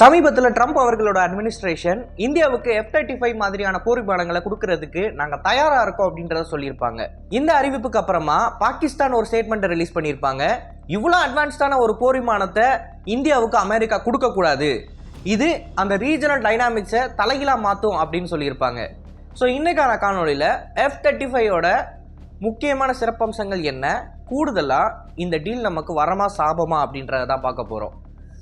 சமீபத்தில் ட்ரம்ப் அவர்களோட அட்மினிஸ்ட்ரேஷன் இந்தியாவுக்கு எஃப் தேர்ட்டி ஃபைவ் மாதிரியான போர் விமானங்களை கொடுக்கறதுக்கு நாங்கள் தயாராக இருக்கோம் அப்படின்றத சொல்லியிருப்பாங்க. இந்த அறிவிப்புக்கு அப்புறமா பாகிஸ்தான் ஒரு ஸ்டேட்மெண்ட்டை ரிலீஸ் பண்ணியிருப்பாங்க. இவ்வளோ அட்வான்ஸ்டான ஒரு போர் விமானத்தை இந்தியாவுக்கு அமெரிக்கா கொடுக்கக்கூடாது இது அந்த ரீஜனல் டைனாமிக்ஸை தலைகீழாக மாற்றும் அப்படின்னு சொல்லியிருப்பாங்க. ஸோ இன்றைக்கான காணொளியில் எஃப் தேர்ட்டி ஃபைவோட முக்கியமான சிறப்பம்சங்கள் என்ன? கூடுதலாக இந்த டீல் நமக்கு வரமா சாபமா அப்படின்றத தான் பார்க்க போகிறோம்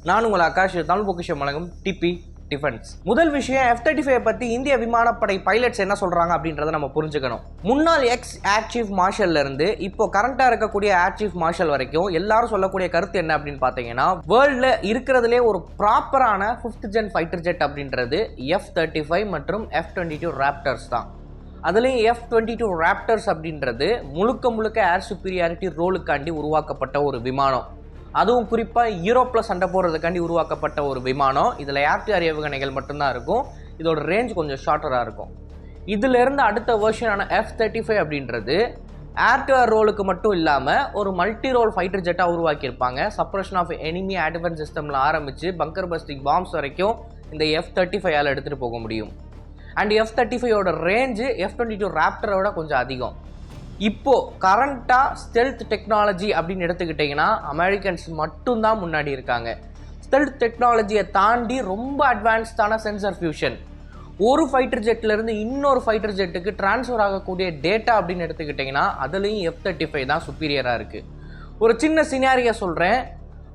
நான் உங்கள் ஆகாஷ் தமிழ் பொக்கிஷம் வழங்கும் டிபி டிஃபென்ஸ் முதல் விஷயம் எஃப் தேர்ட்டி ஃபைவ் பற்றி இந்திய விமானப்படை பைலட்ஸ் என்ன சொல்கிறாங்க அப்படின்றத நம்ம புரிஞ்சுக்கணும். முன்னாள் எக்ஸ் ஏர் சீஃப் மார்ஷல்ல இருந்து இப்போ கரண்டாக இருக்கக்கூடிய ஏர் சீஃப் மார்ஷல் வரைக்கும் எல்லாரும் சொல்லக்கூடிய கருத்து என்ன அப்படின்னு பார்த்தீங்கன்னா வேர்ல்டில் இருக்கிறதுலே ஒரு ப்ராப்பரான ஃபிஃப்த் ஜென் ஃபைட்டர் ஜெட் அப்படின்றது எஃப் தேர்ட்டி ஃபைவ் மற்றும் எஃப் டுவெண்ட்டி டூ ராப்டர்ஸ் தான். அதுலேயும் எஃப் டுவெண்ட்டி டூ ராப்டர்ஸ் அப்படின்றது முழுக்க முழுக்க ஏர் சுப்பீரியாரிட்டி ரோலுக்காண்டி உருவாக்கப்பட்ட ஒரு விமானம். அதுவும் குறிப்பாக யூரோப்பில் சண்டை போடுறதுக்காண்டி உருவாக்கப்பட்ட ஒரு விமானம். இதில் ஏர் ஏவுகணைகள் மட்டும்தான் இருக்கும். இதோட ரேஞ்ச் கொஞ்சம் ஷார்ட்டராக இருக்கும். இதிலிருந்து அடுத்த வேர்ஷனான எஃப் தேர்ட்டி ஃபைவ் அப்படின்றது ஏர் டு ஏர் ரோலுக்கு மட்டும் இல்லாமல் ஒரு மல்டி ரோல் ஃபைட்டர் ஜெட்டாக உருவாக்கியிருப்பாங்க. Suppression of enemy air defence சிஸ்டமில் ஆரம்பித்து பங்கர் பஸ்டிக் பாம்ஸ் வரைக்கும் இந்த எஃப் தேர்ட்டி ஃபைவ் ஆல் எடுத்துகிட்டு போக முடியும். அண்ட் எஃப் தேர்ட்டி ஃபைவோட ரேஞ்சு எஃப் டுவெண்ட்டி டூ ராப்டரோட கொஞ்சம் அதிகம். இப்போ கரண்ட்டாக ஸ்டெல்த் டெக்னாலஜி அப்படின்னு எடுத்துக்கிட்டிங்கன்னா அமெரிக்கன்ஸ் மட்டும்தான் முன்னாடி இருக்காங்க. ஸ்டெல்த் டெக்னாலஜியை தாண்டி ரொம்ப அட்வான்ஸ்டான சென்சர் ஃபியூஷன் ஒரு ஃபைட்டர் ஜெட்லேருந்து இன்னொரு ஃபைட்டர் ஜெட்டுக்கு ட்ரான்ஸ்ஃபர் ஆகக்கூடிய டேட்டா அப்படின்னு எடுத்துக்கிட்டிங்கன்னா அதுலேயும் எஃப் தேர்ட்டி ஃபைவ் தான் சுப்பீரியராக இருக்குது ஒரு சின்ன சினாரியை சொல்கிறேன்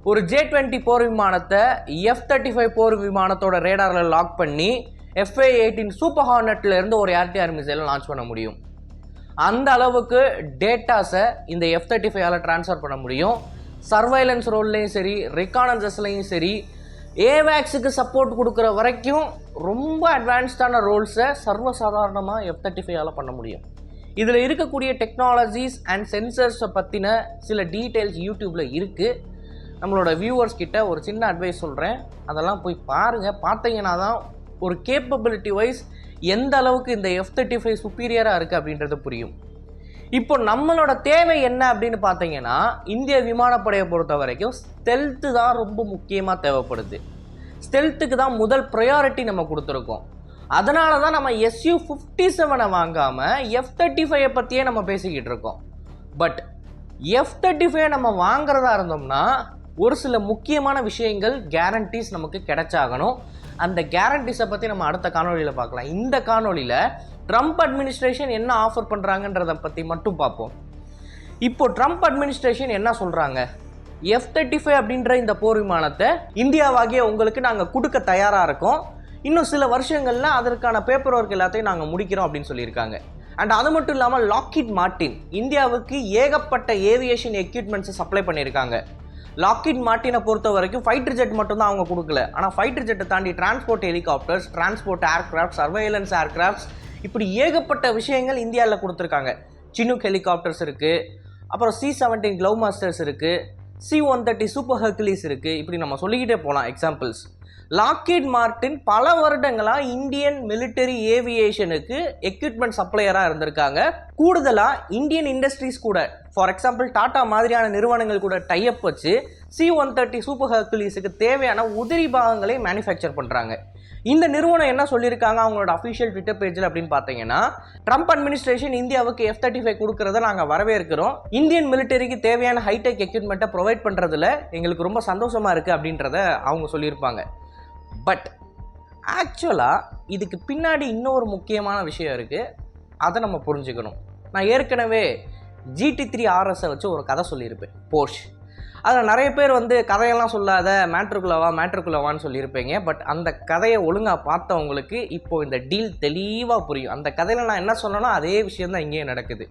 ஒரு ஜே டுவெண்ட்டி போர் விமானத்தை எஃப் தேர்ட்டி ஃபைவ் போர் விமானத்தோட ரேடாரில் லாக் பண்ணி எஃப்ஏ எயிட்டீன் சூப்பர் ஹார்னட்லேருந்து ஒரு ஏர்டிஆர் மிசைலை லான்ச் பண்ண முடியும். அந்த அளவுக்கு டேட்டாஸை இந்த எஃப் தேர்ட்டி ஃபைவால் ட்ரான்ஸ்ஃபர் பண்ண முடியும். சர்வைலன்ஸ் ரோல்லையும் சரி ரெக்கானன்சஸ்லையும் சரி ஏவேக்ஸுக்கு சப்போர்ட் கொடுக்குற வரைக்கும் ரொம்ப அட்வான்ஸ்டான ரோல்ஸை சர்வசாதாரணமாக எஃப் தேர்ட்டி ஃபைவால் பண்ண முடியும். இதில் இருக்கக்கூடிய டெக்னாலஜிஸ் அண்ட் சென்சர்ஸை பற்றின சில டீட்டெயில்ஸ் யூடியூப்பில் இருக்குது நம்மளோட வியூவர்ஸ் கிட்ட ஒரு சின்ன அட்வைஸ் சொல்கிறேன் அதெல்லாம் போய் பாருங்கள் பார்த்தீங்கன்னா தான் ஒரு கேப்பபிலிட்டி வைஸ் எந்த அளவுக்கு இந்த எஃப் தேர்ட்டி ஃபைவ் சுப்பீரியராக இருக்குது அப்படின்றது புரியும். இப்போ நம்மளோட தேவை என்ன அப்படின்னு பார்த்தீங்கன்னா இந்திய விமானப்படையை பொறுத்த வரைக்கும் ஸ்டெல்த்து தான் ரொம்ப முக்கியமாக தேவைப்படுது. ஸ்டெல்த்துக்கு தான் முதல் ப்ரையாரிட்டி நம்ம கொடுத்துருக்கோம். அதனால தான் நம்ம எஸ்யூ ஃபிஃப்டி செவனை வாங்காமல் எஃப் தேர்ட்டி ஃபைவை பற்றியே நம்ம பேசிக்கிட்டு இருக்கோம். பட் எஃப் தேர்ட்டி ஃபைவ் நம்ம வாங்குறதா இருந்தோம்னா ஒரு சில முக்கியமான விஷயங்கள் கேரண்டிஸ் நமக்கு கிடைச்சாகணும். அந்த கேரண்டிஸை பற்றி நம்ம அடுத்த காணொலியில் பார்க்கலாம். இந்த காணொலியில் ட்ரம்ப் அட்மினிஸ்ட்ரேஷன் என்ன ஆஃபர் பண்ணுறாங்கன்றதை பற்றி மட்டும் பார்ப்போம். இப்போ ட்ரம்ப் அட்மினிஸ்ட்ரேஷன் என்ன சொல்கிறாங்க எஃப் தேர்ட்டி ஃபைவ் அப்படின்ற இந்த போர் விமானத்தை இந்தியாவாகிய உங்களுக்கு நாங்கள் கொடுக்க தயாராக இருக்கோம். இன்னும் சில வருஷங்களில் அதற்கான பேப்பர் ஒர்க் எல்லாத்தையும் நாங்கள் முடிக்கிறோம் அப்படின்னு சொல்லியிருக்காங்க. அண்ட் அது மட்டும் இல்லாமல் லாக்கிட் மார்ட்டின் இந்தியாவுக்கு ஏகப்பட்ட ஏவியேஷன் எக்யூப்மெண்ட்ஸை சப்ளை பண்ணியிருக்காங்க. லாக்கிட் மார்ட்டினை பொறுத்த வரைக்கும் ஃபைட்டர் ஜெட் மட்டும் தான் அவங்க கொடுக்கல. ஆனால் ஃபைட்டர் ஜெட்டை தாண்டி transport helicopters transport aircraft surveillance aircrafts இப்படி ஏகப்பட்ட விஷயங்கள் இந்தியாவில் கொடுத்துருக்காங்க. சினுக் ஹெலிகாப்டர்ஸ் இருக்குது அப்புறம் சி செவன்டீன் க்ளவ் மாஸ்டர்ஸ் இருக்குது C one thirty super Hercules இருக்குது இப்படி நம்ம சொல்லிக்கிட்டே போகலாம் எக்ஸாம்பிள்ஸ் லாக்கீட் மார்ட்டின் பல வருடங்களாக இந்தியன் மிலிட்டரி ஏவியேஷனுக்கு எக்யூப்மெண்ட் சப்ளையராக இருந்திருக்காங்க. கூடுதலாக இந்தியன் இண்டஸ்ட்ரீஸ் கூட ஃபார் எக்ஸாம்பிள் டாடா மாதிரியான நிறுவனங்கள் கூட டைப் வச்சு சி ஒன் தேர்ட்டி சூப்பர் ஹெர்குலிஸுக்கு தேவையான உதிரி பாகங்களை மேனுஃபேக்சர் பண்ணுறாங்க இந்த நிறுவனம் என்ன சொல்லியிருக்காங்க அவங்களோட அஃபிஷியல் ட்விட்டர் பேஜில் அப்படின்னு பார்த்தீங்கன்னா ட்ரம்ப் அட்மினிஸ்ட்ரேஷன் இந்தியாவுக்கு எஃப் தேர்ட்டி ஃபைவ் கொடுக்கறத நாங்கள் வரவேற்கிறோம். இந்தியன் மிலிட்டரிக்கு தேவையான ஹைடெக் எக்யூப்மெண்ட்டை ப்ரொவைட் பண்ணுறதுல எங்களுக்கு ரொம்ப சந்தோஷமாக இருக்குது அப்படின்றத அவங்க சொல்லியிருப்பாங்க. பட் ஆக்சுவலாக இதுக்கு பின்னாடி இன்னொரு முக்கியமான விஷயம் இருக்குது அதை நம்ம புரிஞ்சுக்கணும். நான் ஏற்கனவே ஜிடி த்ரீ ஆர்எஸை வச்சு ஒரு கதை சொல்லியிருப்பேன். போர்ஷ் அதில் நிறைய பேர் வந்து கதையெல்லாம் சொல்லாத மேட்ருக்குள்ளவா மேட்ருக்குள்ளவான்னு சொல்லியிருப்பீங்க. பட் அந்த கதையை ஒழுங்காக பார்த்தவங்களுக்கு இப்போது இந்த டீல் தெளிவாக புரியும். அந்த கதையில் நான் என்ன சொன்னேன்னா அதே விஷயந்தான் இங்கேயே நடக்குது.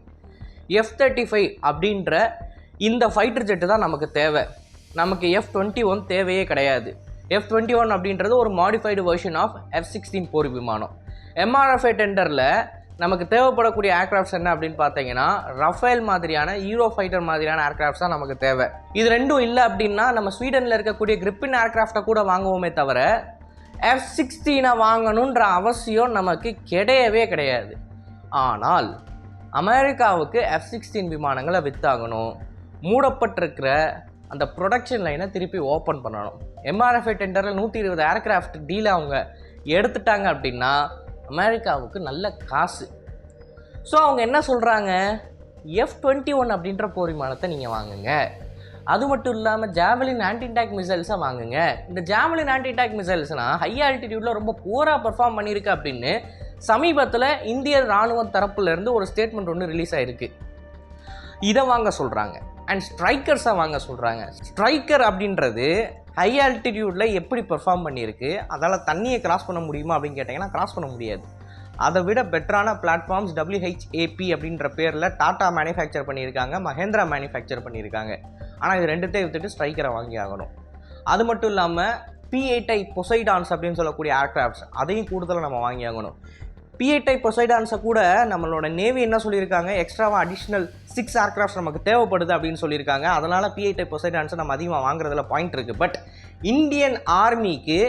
எஃப் தேர்ட்டி ஃபைவ் அப்படின்ற இந்த ஃபைட்டர் ஜெட்டு தான் நமக்கு தேவை. நமக்கு எஃப் டுவெண்ட்டி ஒன் தேவையே கிடையாது. எஃப் டுவெண்ட்டி ஒன் அப்படின்றது ஒரு modified version of F sixteen போர் விமானம் எம்ஆர்எஃப்ஐ டெண்டரில் நமக்கு தேவைப்படக்கூடிய ஏர்க்ராஃப்ட்ஸ் என்ன அப்படின்னு பார்த்தீங்கன்னா ரஃபேல் மாதிரியான ஹீரோ ஃபைட்டர் மாதிரியான ஏர்க்ராஃப்ட்ஸ் தான் நமக்கு தேவை. இது ரெண்டும் இல்லை அப்படின்னா நம்ம ஸ்வீடனில் இருக்கக்கூடிய கிரிப்பின் ஏர்க்ராஃப்டை கூட வாங்குவோமே தவிர எஃப் சிக்ஸ்டீனை வாங்கணுன்ற அவசியம் நமக்கு கிடையவே கிடையாது. ஆனால் அமெரிக்காவுக்கு எஃப் சிக்ஸ்டீன் விமானங்களை விற்றாகணும் மூடப்பட்டிருக்கிற அந்த ப்ரொடக்ஷன் லைனை திருப்பி ஓப்பன் பண்ணணும். எம்ஆர்எஃப்ஐ டெண்டரில் நூற்றி இருபது ஏர்கிராஃப்ட் டீலை அவங்க எடுத்துட்டாங்க அப்படின்னா அமெரிக்காவுக்கு நல்ல காசு. ஸோ அவங்க என்ன சொல்கிறாங்க எஃப் டுவெண்ட்டி ஒன் அப்படின்ற போர் விமானத்தை நீங்கள் வாங்குங்க. அது மட்டும் இல்லாமல் ஜாவலின் ஆன்டிடாக் மிசைல்ஸை வாங்குங்க. இந்த ஜாவலின் ஆன்டிடாக் மிசைல்ஸ்னால் ஹை ஆல்டிடியூடில் ரொம்ப போராக பர்ஃபார்ம் பண்ணியிருக்கு அப்படின்னு சமீபத்தில் இந்திய ராணுவ தரப்புலேருந்து ஒரு ஸ்டேட்மெண்ட் ஒன்று ரிலீஸ் ஆகிருக்கு இதை வாங்க சொல்கிறாங்க அண்ட் ஸ்ட்ரைக்கர்ஸை வாங்க சொல்கிறாங்க ஸ்ட்ரைக்கர் அப்படின்றது ஹை ஆல்டிடியூடில் எப்படி பெர்ஃபார்ம் பண்ணியிருக்கு? அதால் தண்ணியை கிராஸ் பண்ண முடியுமா அப்படின்னு கேட்டிங்கன்னா கிராஸ் பண்ண முடியாது. அதை விட பெட்டரான பிளாட்ஃபார்ம்ஸ் டபிள்யூஹெச்ஏபி அப்படின்ற பேரில் டாட்டா மேனுஃபேக்சர் பண்ணியிருக்காங்க மஹேந்திரா மேனுஃபேக்சர் பண்ணியிருக்காங்க. ஆனால் இது ரெண்டுத்தையும் விட்டுட்டு ஸ்ட்ரைக்கரை வாங்கி ஆகணும். அது மட்டும் இல்லாமல் P8i பொசைடான்ஸ் அப்படின்னு சொல்லக்கூடிய ஏர்க்ராஃப்ட்ஸ் அதையும் கூடுதலாக நம்ம வாங்கி ஆகணும். P8i பொசைடான்ஸை கூட நம்மளோட நேவி என்ன சொல்லியிருக்காங்க? எக்ஸ்ட்ராவாக அடிஷ்னல் சிக்ஸ் ஏர்க்ராஃப்ட் நமக்கு தேவைப்படுது அப்படின்னு சொல்லியிருக்காங்க. அதனால் P8i பொசைடான்ஸை நம்ம அதிகமாக வாங்குறதுல பாயிண்ட் இருக்குது பட் இந்தியன் ஆர்மிக்கு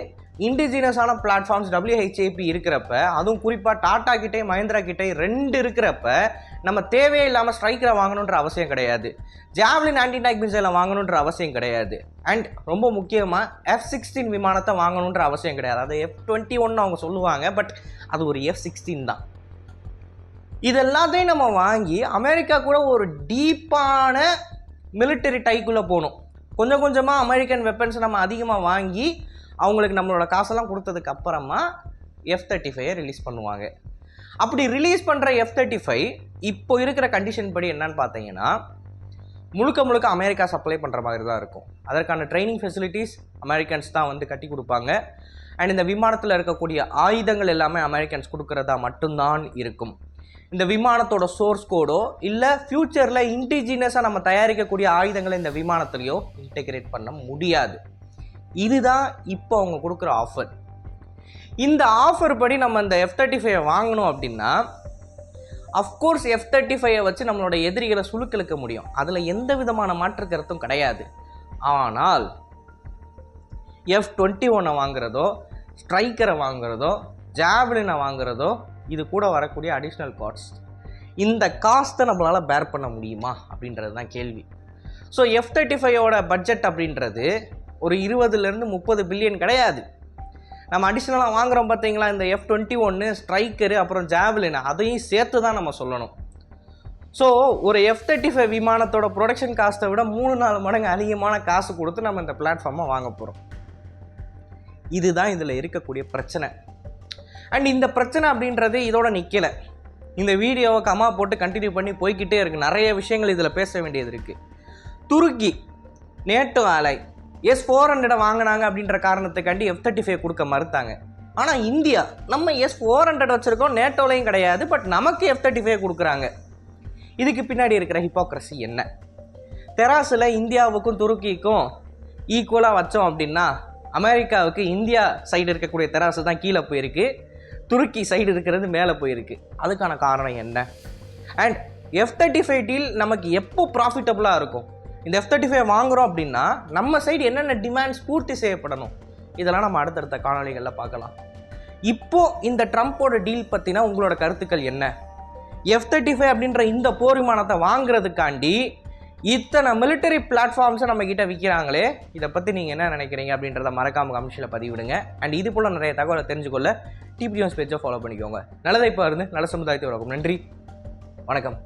இண்டிஜினஸான பிளாட்ஃபார்ம்ஸ் டபிள்யூஹெச்ஏபி இருக்கிறப்ப அதுவும் குறிப்பாக டாடா கிட்டே மஹேந்திரா கிட்டே ரெண்டு இருக்கிறப்ப நம்ம தேவையே இல்லாமல் ஸ்ட்ரைக்கரை வாங்கணுன்ற அவசியம் கிடையாது. ஜாவ்லின் ஆன்டிடாக் மிசைலை வாங்கணுன்ற அவசியம் கிடையாது. அண்ட் ரொம்ப முக்கியமாக எஃப் சிக்ஸ்டீன் விமானத்தை வாங்கணுன்ற அவசியம் கிடையாது. அது எஃப் டுவெண்ட்டி ஒன்னு அவங்க சொல்லுவாங்க பட் அது ஒரு எஃப் சிக்ஸ்டீன் தான். இது எல்லாத்தையும் நம்ம வாங்கி அமெரிக்கா கூட ஒரு டீப்பான மிலிட்டரி டைக்குள்ளே போகணும். கொஞ்சம் கொஞ்சமாக அமெரிக்கன் வெப்பன்ஸ் நம்ம அதிகமாக வாங்கி அவங்களுக்கு நம்மளோட காசெல்லாம் கொடுத்ததுக்கு அப்புறமா எஃப் தேர்ட்டி ஃபைவை ரிலீஸ் பண்ணுவாங்க. அப்படி ரிலீஸ் பண்ணுற எஃப் தேர்ட்டி ஃபைவ் இப்போ இருக்கிற கண்டிஷன் படி என்னன்னு பார்த்தீங்கன்னா முழுக்க முழுக்க அமெரிக்கா சப்ளை பண்ணுற மாதிரி தான் இருக்கும். அதற்கான ட்ரைனிங் ஃபெசிலிட்டிஸ் அமெரிக்கன்ஸ் தான் வந்து கட்டி கொடுப்பாங்க. அண்ட் இந்த விமானத்தில் இருக்கக்கூடிய ஆயுதங்கள் எல்லாமே அமெரிக்கன்ஸ் கொடுக்கறதா மட்டும்தான் இருக்கும். இந்த விமானத்தோட சோர்ஸ் கோடோ இல்லை ஃப்யூச்சரில் இன்டிஜினஸாக நம்ம தயாரிக்கக்கூடிய ஆயுதங்களை இந்த விமானத்துலேயோ இன்டெகிரேட் பண்ண முடியாது. இதுதான் இப்போ அவங்க கொடுக்குற ஆஃபர் இந்த ஆஃபர் படி நம்ம அந்த எஃப் தேர்ட்டி ஃபைவ் வாங்கணும் அப்படின்னா அஃப்கோர்ஸ் எஃப் தேர்ட்டி ஃபைவை வச்சு நம்மளோட எதிரிகளை சுழுக்களுக்க முடியும். அதில் எந்த விதமான மாற்று கருத்தும் கிடையாது. ஆனால் எஃப் டுவெண்ட்டி ஒன்னை வாங்குறதோ ஸ்ட்ரைக்கரை வாங்குறதோ ஜாவ்லினை வாங்குறதோ இது கூட வரக்கூடிய அடிஷ்னல் காஸ்ட் இந்த காஸ்ட்டை நம்மளால் பேர் பண்ண முடியுமா? அப்படின்றது தான் கேள்வி. ஸோ எஃப் தேர்ட்டி ஃபைவோட பட்ஜெட் அப்படின்றது ஒரு இருபதுலேருந்து முப்பது பில்லியன் கிடையாது. நம்ம அடிஷ்னலாக வாங்குறோம் பார்த்தீங்களா இந்த எஃப் டுவெண்ட்டி ஒன்று ஸ்ட்ரைக்கரு அப்புறம் ஜாவ்லின் அதையும் சேர்த்து தான் நம்ம சொல்லணும். ஸோ ஒரு எஃப் தேர்ட்டி ஃபைவ் விமானத்தோட ப்ரொடக்ஷன் காஸ்ட்டை விட மூணு நாலு மடங்கு அதிகமான காசு கொடுத்து நம்ம இந்த பிளாட்ஃபார்மை வாங்க போகிறோம் இதுதான் இதில் இருக்கக்கூடிய பிரச்சனை. அண்ட் இந்த பிரச்சனை அப்படின்றது இதோட நிற்கலை இந்த வீடியோவை கமா போட்டு கண்டினியூ பண்ணி போய்க்கிட்டே இருக்குது நிறைய விஷயங்கள் இதில் பேச வேண்டியது இருக்குது துருக்கி நேட்டோ ஆலை எஸ் ஃபோர் ஹண்ட்ரடை வாங்கினாங்க அப்படின்ற காரணத்துக்காண்டி எஃப் தேர்ட்டி ஃபைவ் கொடுக்க மறுத்தாங்க. ஆனால் இந்தியா நம்ம எஸ் ஃபோர் ஹண்ட்ரட் வச்சுருக்கோம் நேட்டோலையும் கிடையாது பட் நமக்கு எஃப் தேர்ட்டி ஃபைவ் கொடுக்குறாங்க. இதுக்கு பின்னாடி இருக்கிற ஹிப்போக்ரஸி என்ன? தெராசில் இந்தியாவுக்கும் துருக்கிக்கும் ஈக்குவலாக வச்சோம் அப்படின்னா அமெரிக்காவுக்கு இந்தியா சைடு இருக்கக்கூடிய தெராசு தான் கீழே போயிருக்கு. துருக்கி சைடு இருக்கிறது மேலே போயிருக்கு. அதுக்கான காரணம் என்ன? And F thirty five deal நமக்கு எப்போ ப்ராஃபிட்டபுளாக இருக்கும்? இந்த எஃப் தேர்ட்டி ஃபைவ் வாங்குறோம் அப்படின்னா நம்ம சைடு என்னென்ன டிமாண்ட்ஸ் பூர்த்தி செய்யப்படணும்? இதெல்லாம் நம்ம அடுத்தடுத்த காணொலிகளில் பார்க்கலாம். இப்போது இந்த ட்ரம்ப்போட டீல் பற்றினா உங்களோட கருத்துக்கள் என்ன? எஃப் தேர்ட்டி ஃபைவ் அப்படின்ற இந்த போர் விமானத்தை வாங்குறதுக்காண்டி இத்தனை மிலிட்டரி பிளாட்ஃபார்ம்ஸை நம்ம கிட்ட விற்கிறாங்களே இதை பற்றி நீங்கள் என்ன நினைக்கிறீங்க அப்படின்றத மறக்காம கமிஷனில் பதிவிடுங்க. அண்ட் இது போல் நிறைய தகவலை தெரிஞ்சுக்கொள்ள டிபிஎம்ஸ் பேஜை ஃபாலோ பண்ணிக்கோங்க. நல்லதை இப்போ இருந்து நல்ல சமுதாயத்தை வணக்கம் நன்றி. வணக்கம்.